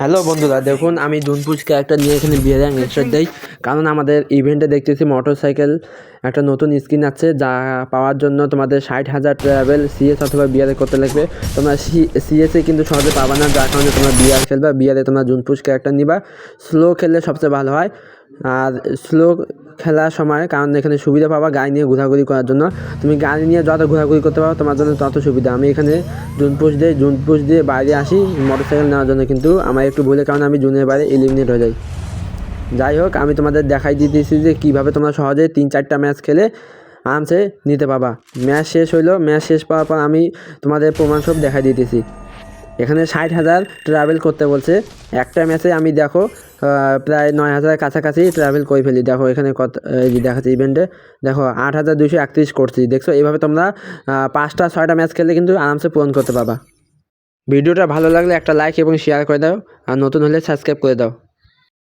Hello বন্ধুরা, দেখুন, আমি দুনপুজ ক্যারেক্টার নিয়ে এখানে বিয়ে র্যাঙ্ক দিই দেই। কারণ আমাদের ইভেন্টে দেখতেছি মোটর সাইকেল একটা নতুন স্কিন আছে, যা পাওয়ার জন্য তোমাদের ষাট হাজার ট্রাভেল সিএস অথবা বিয়ারে করতে লাগবে। তোমরা সিএসে কিন্তু সহজে পাবা না, যার কারণে তোমরা বিয়ার খেলবা বিয়ারে তোমরা জুনপুজ ক্যারেক্টার নিবা। স্লো খেললে সবচেয়ে ভালো হয়। আর স্লো খেলার সময়, কারণ এখানে সুবিধা পাবা গাড়ি নিয়ে ঘোরাঘুরি করার জন্য। তুমি গাড়ি নিয়ে যত ঘোরাঘুরি করতে পারো, তোমার জন্য তত সুবিধা। আমি এখানে জুন পুষ দিয়ে, জুন পুষ দিয়ে বাইরে আসি মোটর সাইকেল নেওয়ার জন্য, কিন্তু আমার একটু ভুলের কারণে আমি জুনের বাইরে এলিমিনেট হয়ে যাই। যাই হোক, আমি তোমাদের দেখাই দিতেছি যে কীভাবে তোমরা সহজে তিন চারটা ম্যাচ খেলে আরামসে নিতে পাবা। ম্যাচ শেষ হইল, ম্যাচ শেষ পাওয়ার পর আমি তোমাদের প্রমাণ সব দেখাই দিতেছি। এখানে ষাট হাজার ট্রাভেল করতে বলছে। একটা ম্যাচে আমি দেখো প্রায় নয় হাজার কাছাকাছি ট্রাভেল করে ফেলি। দেখো এখানে কত দেখাচ্ছে ইভেন্টে দেখো, আট হাজার দুশো একত্রিশ করছি। দেখছ, এইভাবে তোমরা পাঁচটা, ছয়টা ম্যাচ খেলে কিন্তু আরামসে পূরণ করতে পারবা। ভিডিওটা ভালো লাগলে একটা লাইক এবং শেয়ার করে দাও। আর নতুন হলে সাবস্ক্রাইব করে দাও।